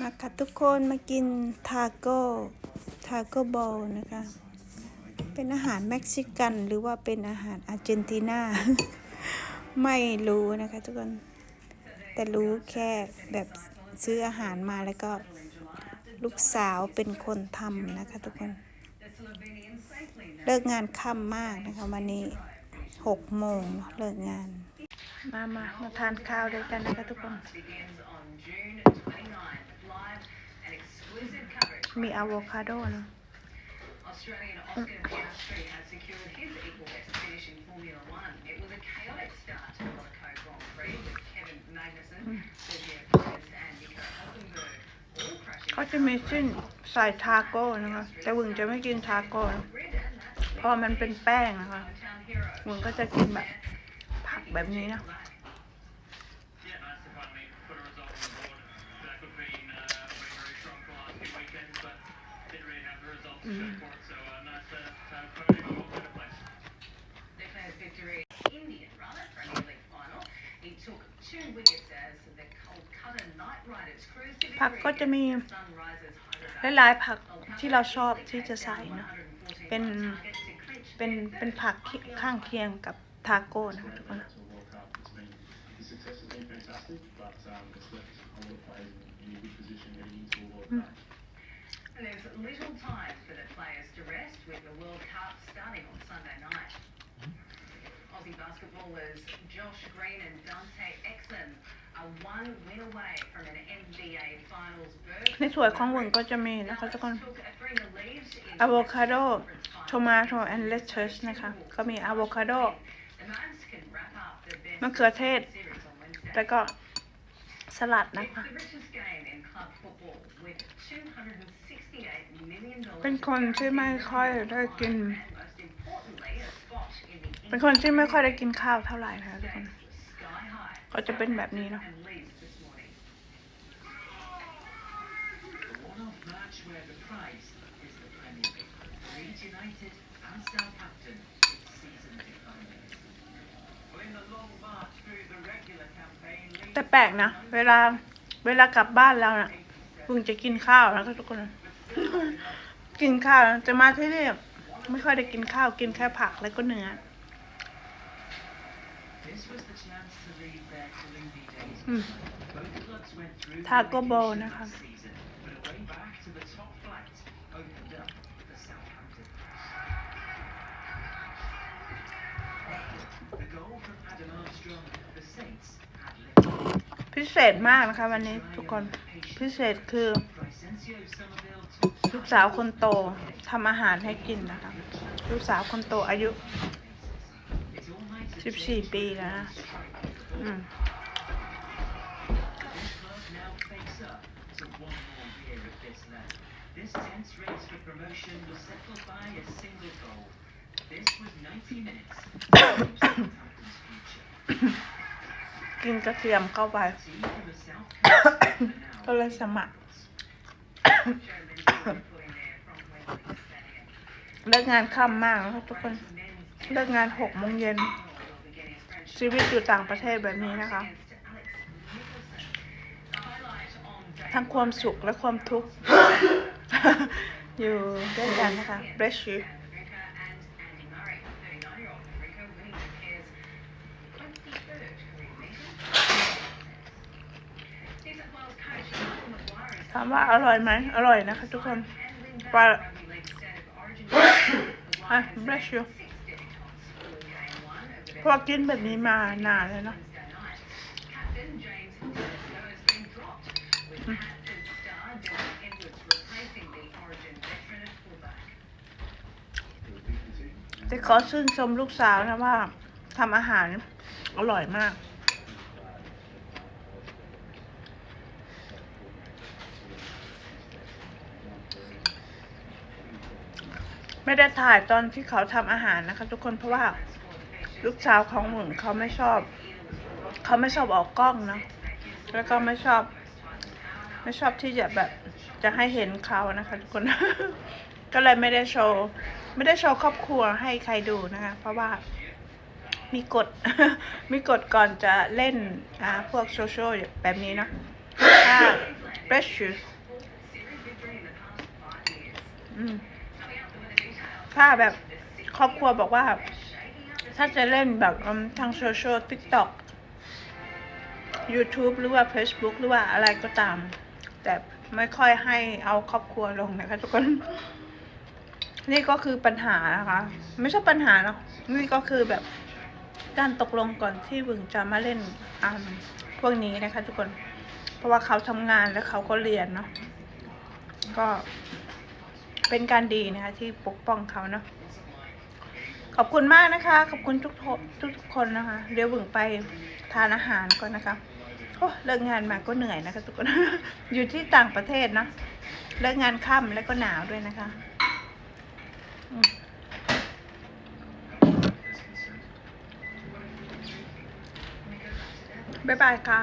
มาค่ะทุกคนมากินทาโก้ทาโก้บอลนะคะ เป็นอาหารเม็กซิกันหรือว่าเป็นอาหารอาร์เจนตินา ไม่รู้นะคะทุกคน แต่รู้แค่แบบซื้ออาหารมาแล้วก็ลูกสาวเป็นคนทำนะคะทุกคน เลิกงานค่ำมากนะคะวันนี้หกโมงเนอะเลิกงาน มามามาทานข้าวด้วยกันนะคะทุกคน มีอะโวคาโดเนอะ Australian Oscar Piastri has secured his equal best finish in Formula One. It was a chaotic start to the Monaco Grand Prix with Kevin Magnussen, Sergio Perez, and Nico Hulkenberg all crashing. เขาจะมีชิ้นใส่ทาโก้นะคะ แต่วึงจะไม่กินทาโก้นะ Red and that's เพราะมันเป็นแป้งนะคะ hometown hero. วึงก็จะกินแบบผักแบบนี้นะ ผัก victory ก็จะมี against the Sunrisers Hyderabad. หลายๆผักที่เราชอบที่จะใส่เนอะเป็นเป็นเป็นผักที่ข้างเคียงกับทาโก้นะคะทุกคน to World Cup. It's been the success has been fantastic, but um, it's left a lot of players in a good position heading into a World Cup. And there's little time for the players to rest with the World Cup starting on Sunday night. Aussie basketballers Josh Green and Dante Exum are one win away from an NBA Finals berth. ในถ้วยของวึงก็จะมีนะคะทุกคน Took a three in the leads in อะโวคาโด conference โท final. มาโตแอนเลสเทสนะคะ ก็มีอะโวคาโด The Mavs can wrap up their best มะเขือเทศ series on Wednesday. แล้วก็สลัดนะ It's คะ the richest game in club football with $268 million เป็นคนที่ไม่ค่อยได้กิน เป็นคนที่ไม่ค่อยได้กินข้าวเท่าไหร่นะทุกคนก็จะเป็นแบบนี้เนาะแต่แปลกนะ เวลาเวลากลับบ้านแล้วนะเพิ่งจะกินข้าวนะทุกคน กินข้าวจะมาที่นี่ไม่ค่อยได้กินข้าวกินแค่ผักแล้วก็เนื้อ clubs went through Taco Bell relegation นะคะ last season, but a way back to the top flight opened up for Southampton. The goal from Adam Armstrong, the Saints had lifted. พิเศษมากนะคะวันนี้ทุกคนพิเศษคือ Crescencio Somerville took ลูกสาวคนโตทำอาหารให้กินนะคะ ลูกสาวคนโตอายุ its สิปีแล้วนะกินกระเทียมเข้าไปก็เลยสมัครเลิกงานค่ำมากทุกคน เลิกงานหกโมงเย็น ชีวิตอยู่ต่างประเทศแบบนี้นะคะ ทั้งความสุขและความทุกข์ อยู่ด้วยกันนะคะ bless you ถามว่าอร่อยไหมอร่อยนะคะทุกคนปลา bless you พอกินแบบนี้มานานแล้วนะจะขอชื่นชมลูกสาวนะว่าทำอาหารอร่อยมาก ไม่ได้ถ่ายตอนที่เขาทำอาหารนะคะ ทุกคนเพราะว่า ลูกสาวของหมุนเขาไม่ชอบ เขาไม่ชอบออกกล้องนะแล้วก็ไม่ชอบ ไม่ชอบที่จะแบบจะให้เห็นเขานะคะทุกคน ก็เลยไม่ได้โชว์ ไม่ได้โชว์ครอบครัวให้ใครดูนะคะ เพราะว่ามีกฎมีกฎก่อนจะเล่นอ่าพวกโซเชียลแบบนี้เนาะถ้า precious Series victory in the past five years. อืม Coming up with the details. ถ้าแบบครอบครัวบอกว่า ถ้าจะเล่นแบบทางโซเชียล TikTok YouTube หรือว่า Facebook หรือว่าอะไรก็ตาม แต่ไม่ค่อยให้เอาครอบครัวลงนะคะทุกคน นี่ก็คือปัญหานะคะ ไม่ใช่ปัญหาหรอกนี่ก็คือแบบการตกลงก่อนที่บึงจะมาเล่นอ่าพวกนี้นะคะ ทุกคน เพราะว่าเขาทำงานแล้วเขาก็เรียนเนาะก็เป็นการดีนะคะที่ปกป้องเขาเนาะ ขอบคุณมากนะคะ ขอบคุณทุกทุกคนนะคะ เดี๋ยวบึงไปทานอาหารก่อนนะคะโอ้เลิกงานมาก็เหนื่อยนะคะทุกคนอยู่ที่ต่างประเทศเนะเลิกงานค่ำแล้วก็หนาวด้วยนะคะบ๊ายบายค่ะ